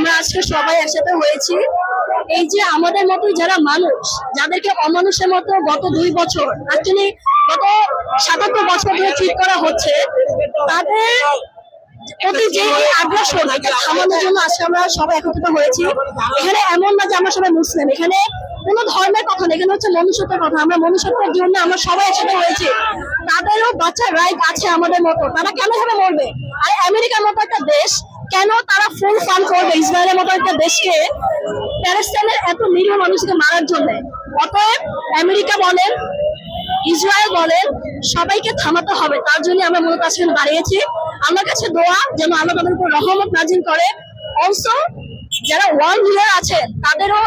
আমরা আজকে সবাই একসাথে হয়েছি। এই যে আমাদের মতো যারা মানুষ, যাদেরকে অমানুষের মতো গত দুই বছর অ্যাকচুয়ালি গত সাতাত্তর বছর ধরে ঠিক করা হচ্ছে, তাদের প্রতি আগ্রাসন থামানোর জন্য আমরা সবাই একত্রিত হয়েছি। এখানে এমন না যে আমরা সবাই মুসলিম, এখানে কোনো ধর্মের কথা নেই, এখানে হচ্ছে কথা। আমরা মনুষ্যত্বের জন্য আমরা সবাই হয়েছি। তাদেরও বাচ্চার রাইট আছে আমাদের মতো। তারা কেন ভাবে মরবে আর আমেরিকার মতো একটা দেশ কেন তারা ফুল ফান্ড করবে? ইসরায়েলের মতো একটা দেশকে প্যালেস্টাইনের এত নিরীহ মানুষকে মারার জন্য। অতএব আমেরিকা বলেন, ইসরায়েল বলেন, সবাইকে থামাতে হবে। তার জন্য আমরা আজকে এখানে দাঁড়িয়েছি। আমার কাছে দোয়া যেন আল্লাহ তাদের উপর রহমত নাজিল করে। অলসো যারা ওয়ার্ল্ড লিডার আছে, তাদেরও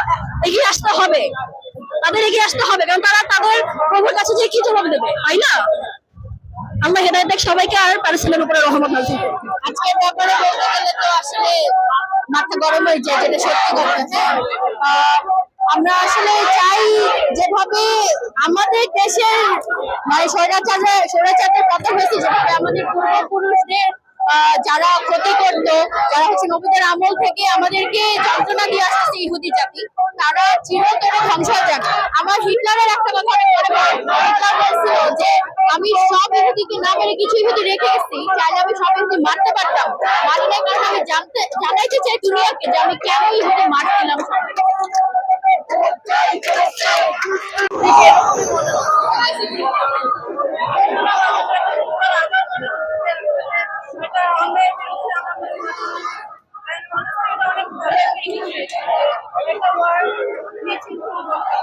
এগিয়ে আসতে হবে। তাদের এগিয়ে আসতে হবে, কারণ তারা তাদের প্রভুর কাছে যে কি জবাব দেবে? তাই না? আল্লাহ হেদায়ত সবাইকে আর প্যালেস্টাইনের উপরে রহমত নাজিল করুন। আজকের তো আসলে মাথা গরম হয়ে যায়, যেটা সত্যি কথা। আমরা আসলে চাই যেভাবে আমাদের দেশের মানে স্বৈরাচারের, স্বৈরাচারদের পতন হয়েছে, যেভাবে আমাদের পূর্বপুরুষদের যারা ক্ষতি করত, যারা হচ্ছে নবীদের আমল থেকে আমাদেরকে যন্ত্রণা দিয়ে আসতেছে ইহুদি জাতি, তারা চিরতরে ধ্বংস হয়ে যাবে। আমার হিটলারের একটা কথা মনে আমি সব ইহুদিকে না মেরে কিছু যদি রেখে এসেছি তাহলে আমি সব ইহুদি মারতে পারতাম মারি না কারণ আমি জানতে, জানাইতে চাই দুনিয়াকে যে আমি কেন ভাবে মারছিলাম Thank.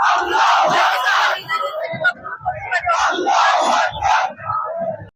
Allah